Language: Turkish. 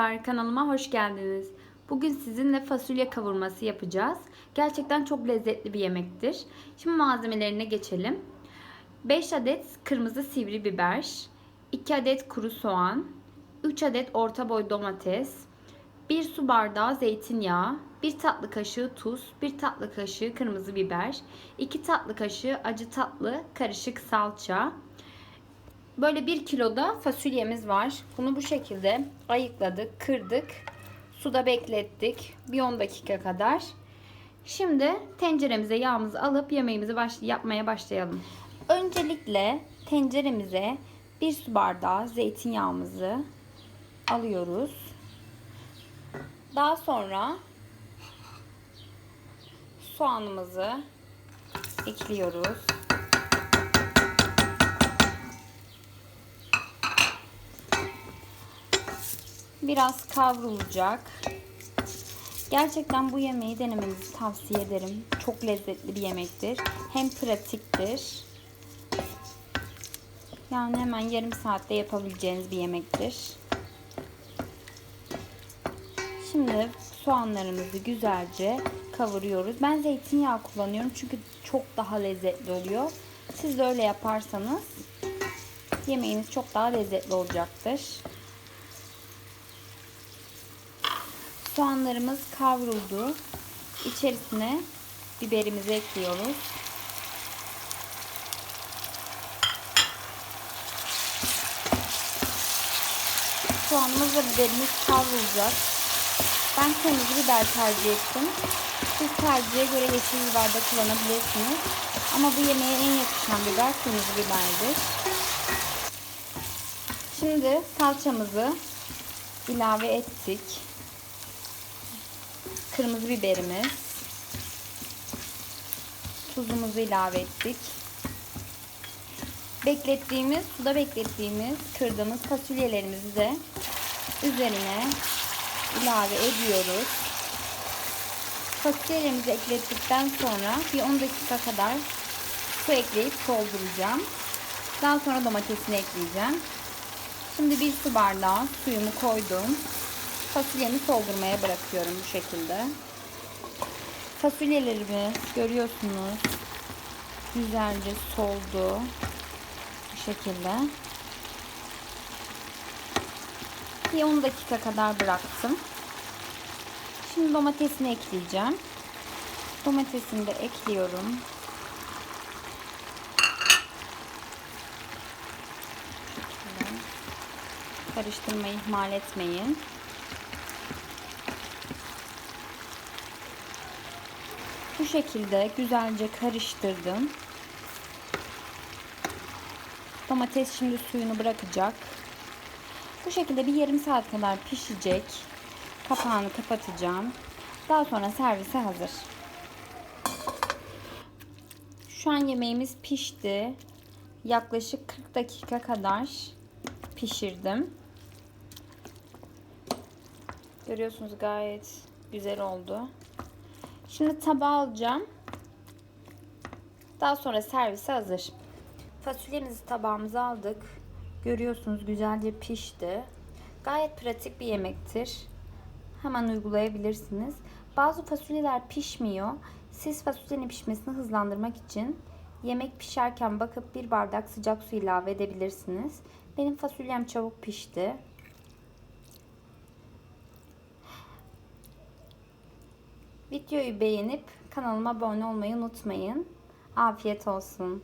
Merhabalar, Kanalıma hoş geldiniz. Bugün sizinle fasulye kavurması yapacağız. Gerçekten çok lezzetli bir yemektir. Şimdi malzemelerine geçelim. 5 adet kırmızı sivri biber, 2 adet kuru soğan, 3 adet orta boy domates, 1 su bardağı zeytinyağı, 1 tatlı kaşığı tuz, 1 tatlı kaşığı kırmızı biber, 2 tatlı kaşığı acı tatlı karışık salça, Böyle bir kiloda fasulyemiz var. Bunu bu şekilde ayıkladık, kırdık. Suda beklettik. Bir 10 dakika kadar. Şimdi tenceremize yağımızı alıp yemeğimizi baş yapmaya başlayalım. Öncelikle tenceremize bir su bardağı zeytinyağımızı alıyoruz. Daha sonra soğanımızı ekliyoruz. Biraz kavrulacak. Gerçekten bu yemeği denemenizi tavsiye ederim. Çok lezzetli bir yemektir. Hem pratiktir. Yani hemen yarım saatte yapabileceğiniz bir yemektir. Şimdi soğanlarımızı güzelce kavuruyoruz. Ben zeytinyağı kullanıyorum çünkü çok daha lezzetli oluyor. Siz de öyle yaparsanız yemeğiniz çok daha lezzetli olacaktır. Soğanlarımız kavruldu. İçerisine biberimizi ekliyoruz. Soğanımız ve biberimiz kavrulacak. Ben kırmızı biber tercih ettim. Siz tercihe göre yeşil biber de kullanabilirsiniz. Ama bu yemeğe en yakışan biber kırmızı biberdir. Şimdi salçamızı ilave ettik kırmızı biberimiz, tuzumuzu ilave ettik. Beklettiğimiz, suda beklettiğimiz, kırdığımız fasulyelerimizi de üzerine ilave ediyoruz. Fasulyelerimizi eklettikten sonra bir 10 dakika kadar su ekleyip solduracağım. Daha sonra domatesini ekleyeceğim. Şimdi bir su bardağı suyumu koydum. Fasulyemi soldurmaya bırakıyorum bu şekilde. Fasulyelerimi görüyorsunuz. Güzelce soldu. Bu şekilde. Bir 10 dakika kadar bıraktım. Şimdi domatesini ekleyeceğim. Domatesini de ekliyorum. Karıştırmayı ihmal etmeyin. Bu şekilde güzelce karıştırdım. Domates şimdi suyunu bırakacak. Bu şekilde bir yarım saat kadar pişecek. Kapağını kapatacağım. Daha sonra servise hazır. Şu an yemeğimiz pişti. Yaklaşık 40 dakika kadar pişirdim. Görüyorsunuz gayet güzel oldu. Şimdi tabağa alacağım. Daha sonra servise hazır. Fasulyemizi tabağımıza aldık. Görüyorsunuz güzelce pişti. Gayet pratik bir yemektir. Hemen uygulayabilirsiniz. Bazı fasulyeler pişmiyor. Siz fasulyenin pişmesini hızlandırmak için yemek pişerken bakıp bir bardak sıcak su ilave edebilirsiniz. Benim fasulyem çabuk pişti. Videoyu beğenip kanalıma abone olmayı unutmayın. Afiyet olsun.